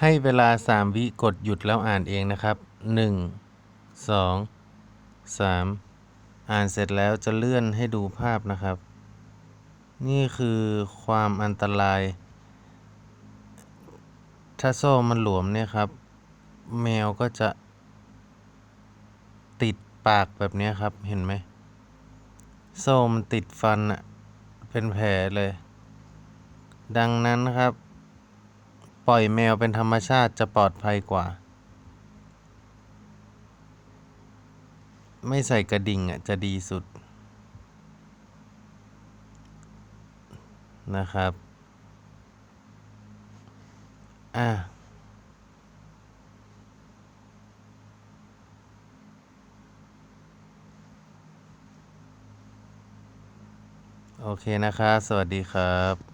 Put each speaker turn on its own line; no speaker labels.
ให้เวลา 3 วิกดหยุดแล้วอ่านเองนะครับ 1 2 3 อ่านเสร็จแล้วจะเลื่อนให้ดูภาพนะครับ นี่คือความอันตราย ถ้าโซ่มันหลวมเนี่ยครับ แมวก็จะติดปากแบบนี้ครับเห็นไหมโซ่มันติดฟันอะเป็นแผลเลย ดังนั้นครับ ปล่อยแมวเป็นธรรมชาติจะปลอดภัยกว่า ไม่ใส่กระดิ่งอะจะดีสุด นะครับ อะโอเคนะครับสวัสดีครับ